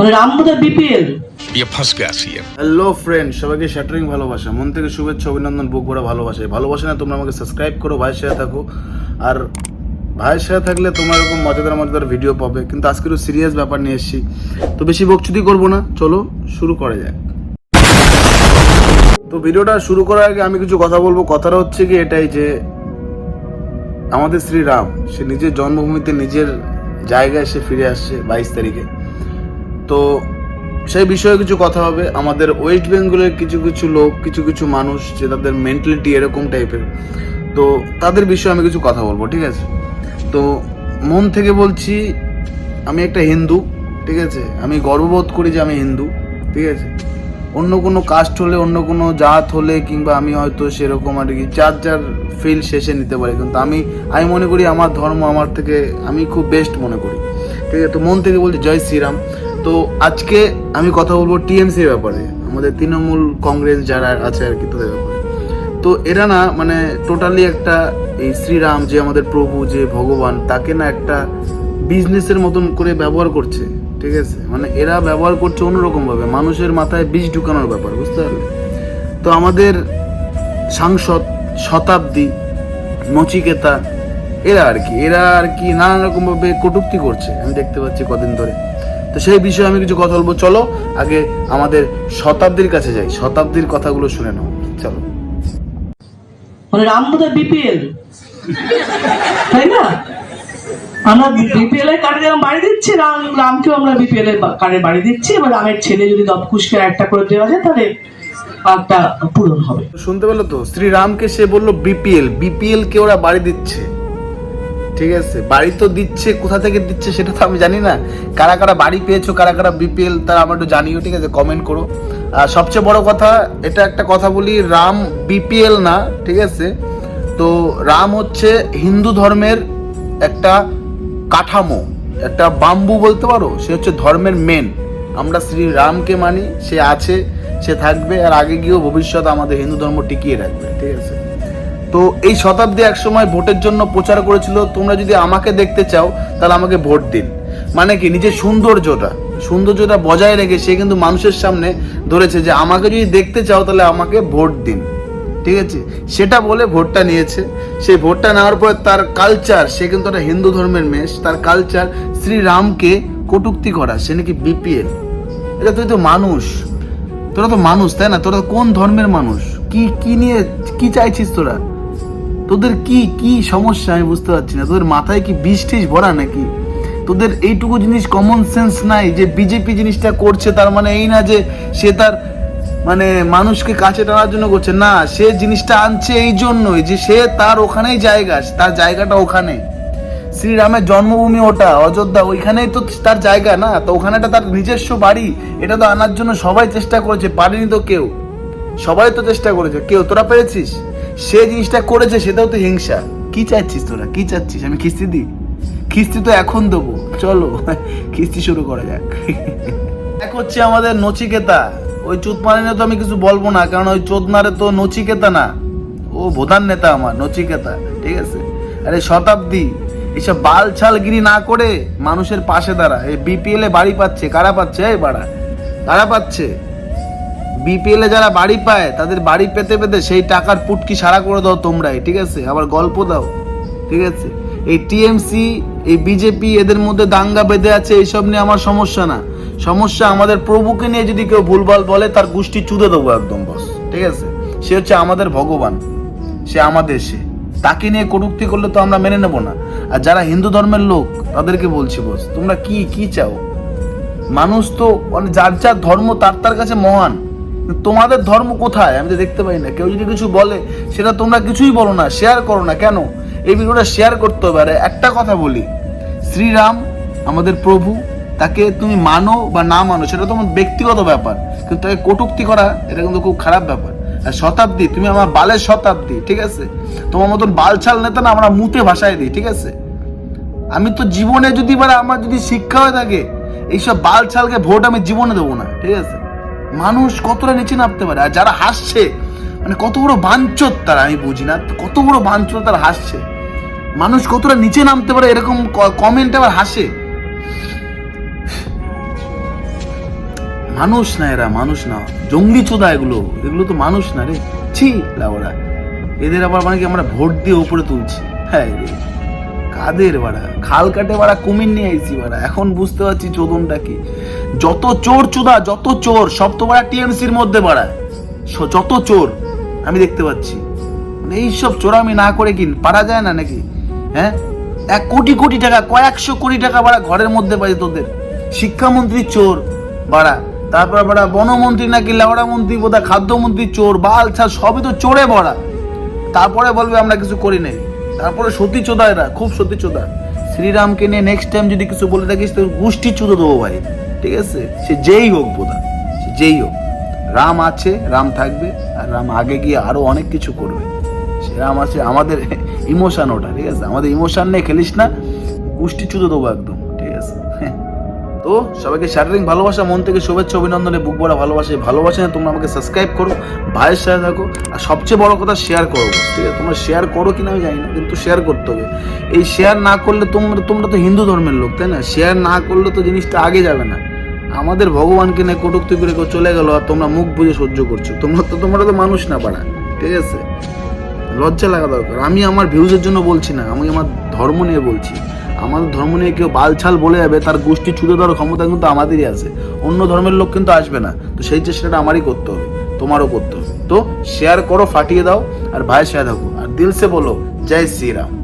মানে আমাদের BPL. Hello friend সবাইকে শ্যাটারিং ভালোবাসা। মন থেকে শুভেচ্ছা অভিনন্দন বুক করা ভালোবাসে। ভালোবাসে না তোমরা আমাকে সাবস্ক্রাইব করো ভাইয়ের সাথে থাকো। আর ভাইয়ের সাথে থাকলে তোমার এরকম মজাদার মজাদার ভিডিও পাবে। কিন্তু আজকে একটু সিরিয়াস ব্যাপার নিয়ে এসেছি। তো বেশি বকচুতি করব না। চলো শুরু করা যাক। তো ভিডিওটা শুরু করার আগে আমি কিছু কথা বলব। কথাটা হচ্ছে কি এটাই যে আমাদের শ্রীরাম সে নিজের জন্মভূমিতে নিজের জায়গায় সে ফিরে আসছে বাইশ তারিখে। তো সেই বিষয়ে কিছু কথা হবে। আমাদের ওয়েস্ট বেঙ্গলের কিছু কিছু লোক, কিছু কিছু মানুষ যে তাদের মেন্টালিটি এরকম টাইপের তো তাদের বিষয়ে আমি কিছু কথা বলব, ঠিক আছে? তো মন থেকে বলছি, আমি একটা হিন্দু, ঠিক আছে? আমি গর্ববোধ করি যে আমি হিন্দু, ঠিক আছে? অন্য কোনো কাস্ট হলে, অন্য কোনো জাত হলে কিংবা আমি হয়তো সেরকম আর কি যার যার ফিল শেষে নিতে পারি। কিন্তু আমি আমি মনে করি আমার ধর্ম আমার থেকে, আমি খুব বেস্ট মনে করি। ঠিক আছে? তো মন থেকে বলছি জয় শ্রীরাম। তো আজকে আমি কথা বলব টিএমসির ব্যাপারে। আমাদের তৃণমূল কংগ্রেস যারা আছে আর কি তাদের ব্যাপারে। তো এরা না মানে টোটালি একটা এই শ্রীরাম যে আমাদের প্রভু, যে ভগবান, তাকে না একটা বিজনেসের মতন করে ব্যবহার করছে, ঠিক আছে? মানে এরা ব্যবহার করছে অন্যরকম ভাবে। মানুষের মাথায় বীজ ঢুকানোর ব্যাপার, বুঝতে পারলে? তো আমাদের সাংসদ শতাব্দী নচিকেতা এরা আর কি। এরা আর কি নানান রকম ভাবে কটূক্তি করছে, আমি দেখতে পাচ্ছি কদিন ধরে। তো সেই বিষয়ে আমি কিছু কথা বলব। চলো আগে আমাদের শতাব্দীর কাছে যাই। শতাব্দীর কথাগুলো শুনে নাও। চলো। মানে রামবোধা বিপিএল। তাই না? আমরা বিপিএল এর কার্ডে বাড়ি দিচ্ছি রাম রামকেও আমরা বিপিএল এর কার্ডে বাড়ি দিচ্ছি এবার রামের ছেলে যদি দপকুশকে একটা করে দেওয়া যায় তাহলে একটা পূরণ হবে। শুনতে পেল তো? শ্রীরামকে সে বলল বিপিএল। বিপিএল কে ওরা বাড়ি দিচ্ছে। ঠিক আছে, বাড়ি তো দিচ্ছে, কোথা থেকে দিচ্ছে সেটা তো আমি জানি না। কারা কারা বাড়ি পেয়েছ, কারা কারা বিপিএল, তারা আমার একটু জানিও, ঠিক আছে কমেন্ট করো। আর সবচেয়ে বড় কথা, এটা একটা কথা বলি, রাম বিপিএল না, ঠিক আছে? তো রাম হচ্ছে হিন্দু ধর্মের একটা কাঠামো, একটা বাম্বু বলতে পারো, সে হচ্ছে ধর্মের মেন আমরা শ্রী রামকে মানি, সে আছে, সে থাকবে, আর আগে গিয়েও ভবিষ্যৎ আমাদের হিন্দু ধর্ম টিকিয়ে রাখবে, ঠিক আছে? তো এই শতাব্দী একসময় ভোটের জন্য প্রচার করেছিল, তোমরা যদি আমাকে দেখতে চাও, তাহলে আমাকে ভোট দিন। মানে কি? নিজের সৌন্দর্যটা। সৌন্দর্যটা বজায় রেখে সে কিন্তু মানুষের সামনে ধরেছে যে, আমাকে যদি দেখতে চাও, তাহলে আমাকে ভোট দিন। ঠিক আছে? সেটা বলে ভোটটা নিয়েছে। সেই ভোটটা নেওয়ার পরে তার কালচার সে কিন্তু একটা হিন্দু ধর্মের মেষ, তার কালচার শ্রীরামকে কটুক্তি করা। সে নাকি বিপিএল এটা তুই তো মানুষ। তোরা তো মানুষ, তাই না? তোরা কোন ধর্মের মানুষ? কি কি নিয়ে, কি চাইছিস তোরা? তোদের কি কি সমস্যা আমি বুঝতে পারছি না। তোদের মাথায় কি বিষ টিস ভরা নাকি? তোদের এইটুকু জিনিস কমন সেন্স নাই যে বিজেপি জিনিসটা করছে, তার মানে এই না যে সে তার মানে মানুষকে কাছে টানার জন্য করছে। না, সে জিনিসটা আনছে এই জন্যই যে সে তার ওখানেই জায়গা, তার জায়গাটা ওখানে। শ্রীরামের জন্মভূমি ওটা, অযোধ্যা, ওইখানেই তো তার জায়গা না। তো ওখানেটা তার নিজস্ব বাড়ি, এটা তো আনার জন্য সবাই চেষ্টা করেছে, পারেনি তো কেউ। সবাই তো চেষ্টা করেছে। কেউ, তোরা পেরেছিস? সে জিনিসটা করেছে সেটাও তো হিংসা। কি চাচ্ছিস তোরা? কি চাচ্ছিস? আমি কিস্তি দিই? কিস্তি তো এখন দেবো। চলো, কিস্তি শুরু করা যাক। এক হচ্ছে আমাদের নচিকেতা। ওই চুতমারিনে তো আমি কিছু বলব না, কারণ ওই চোদনারে তো নচিকেতা না। ও প্রধান নেতা আমার, নচিকেতা, ঠিক আছে? আরে শতাব্দী, এসব বাল ছালগিরি না করে মানুষের পাশে দাঁড়া। এই বিপিএল এ বাড়ি পাচ্ছে, কারা পাচ্ছে? এই বাড়া। কারা পাচ্ছে? বিপিএল যারা বাড়ি পায়, তাদের বাড়ি পেতে পেতে সেই টাকার পুটকি সারা করে দাও তোমরাই, ঠিক আছে? আবার গল্প দাও, ঠিক আছে? এই টিএমসি এই বিজেপি এদের মধ্যে দাঙ্গা বেঁধে আছে, এইসব নিয়ে আমার সমস্যা না। সমস্যা আমাদের প্রভুকে নিয়ে যদি কেউ ভুলভাল বলে, তার গোষ্ঠী চুদে দেবো একদম, বস, ঠিক আছে? সে হচ্ছে আমাদের ভগবান, সে আমাদের সে। তাকে নিয়ে কটুক্তি করলে তো আমরা মেনে নেব না। আর যারা হিন্দু ধর্মের লোক, তাদেরকে বলছি, বস, তোমরা কি কি চাও? মানুষ তো মানে যার যার ধর্ম, তার তার কাছে মহান। তোমাদের ধর্ম কোথায়? আমি তো দেখতে পাই না। কেউ যদি কিছু বলে, সেটা তোমরা কিছুই বলো না শেয়ার করো না। কেন? এই ভিডিওটা শেয়ার করতে হবে। আর একটা কথা বলি। শ্রীরাম আমাদের প্রভু, তাকে তুমি মানো বা না মানো, সেটা তোমার ব্যক্তিগত ব্যাপার। কিন্তু তাকে কটুক্তি করা, এটা কিন্তু খুব খারাপ ব্যাপার। আর শতাব্দী, তুমি আমার বালের শতাব্দী, ঠিক আছে? তোমার মতন বালছাল নেতা না আমরা মুতে ভাষায় দিই, ঠিক আছে? আমি তো জীবনে যদি মানে আমার যদি শিক্ষা হয়ে থাকে, এইসব বাল ছালকে ভোট আমি জীবনে দেবো না, ঠিক আছে? মানুষ কতটা নিচে নামতে পারে? আর যারা হাসছে মানে কত বড় বাঞ্চত তারা, আমি বুঝি না, কত বড় বাঞ্চত তারা হাসছে। মানুষ কতটা নিচে নামতে পারে এরকম কমেন্ট আবার হাসে? মানুষ না এরা, মানুষ না। জঙ্গলি চোদা এগুলো এগুলো তো মানুষ না রে। ছি, লাউড়া। এদের আবার মানে কি আমরা ভোট দিয়ে উপরে তুলছি? হ্যাঁ কাদের বাড়া খাল কাটে বাড়া কুমির নিয়ে আইছি বাড়া এখন বুঝতে পারছি চোদনটা কি। যত চোর চোদা, যত চোর, সব তো বাড়া টিএমসির মধ্যে বাড়া স- যত চোর, আমি দেখতে পাচ্ছি। মানে এইসব চোরামি না করে কিন পারা যায় না নাকি? হ্যাঁ? এক কোটি কোটি টাকা, কয়েকশো কোটি টাকা বাড়া ঘরের মধ্যে পাই তোদের। শিক্ষামন্ত্রী চোর বাড়া তারপর বাড়া বনমন্ত্রী নাকি লেওড়া মন্ত্রী, বোধহয় খাদ্যমন্ত্রী চোর বাল ছাড় সবই তো চোরে বড়া তারপরে বলবে আমরা কিছু করি নাই। তারপরে সতী চোদা এরা খুব সতী চোদা শ্রীরামকে নিয়ে নেক্সট টাইম যদি কিছু বলে থাকিস তো গোষ্ঠী চুদো দেবো ভাই। ঠিক আছে? সে যেই হোক বোধা সে যেই হোক। রাম আছে, রাম থাকবে, আর রাম আগে গিয়ে আরও অনেক কিছু করবে। সে রাম আছে, আমাদের ইমোশান ওটা, ঠিক আছে? আমাদের ইমোশান নিয়ে খেলিস না গোষ্ঠী চুদো দেবো একদম। তো সবাইকে শারীরিক ভালোবাসা, মন থেকে শুভেচ্ছা, অভিনন্দনে বুক ভরা ভালোবাসে ভালোবাসা তোমরা আমাকে সাবস্ক্রাইব করো, ভাইয়ের সাথে থাকো, আর সবচেয়ে বড় কথা শেয়ার করো। ঠিক আছে? তোমরা শেয়ার করো কিনা আমি জানি না, কিন্তু শেয়ার করতে হবে। এই শেয়ার না করলে তোমরা তোমরা তো হিন্দু ধর্মের লোক, তাই না? শেয়ার না করলে তো জিনিসটা আগে যাবে না। আমাদের ভগবানকে নিয়ে কটুক্তি করে কেউ চলে গেলো, আর তোমরা মুখ বুঝে সহ্য করছ। তোমরা তো তোমরা তো মানুষ না পারা ঠিক আছে? লজ্জা লাগা দরকার। আমি আমার ভিউজের জন্য বলছি না, আমি আমার ধর্ম নিয়ে বলছি। আমাদের ধর্ম নিয়ে কেউ বালছাল বলে যাবে, তার গোষ্ঠী ছুটে দেওয়ার ক্ষমতা কিন্তু আমাদেরই আছে। অন্য ধর্মের লোক কিন্তু আসবে না। তো সেই চেষ্টাটা আমারই করতে হবে, তোমারও করতে হবে। তো শেয়ার করো, ফাটিয়ে দাও, আর ভাই শেয়ার থাকো। আর দিলসে বলো, জয় শ্রীরাম।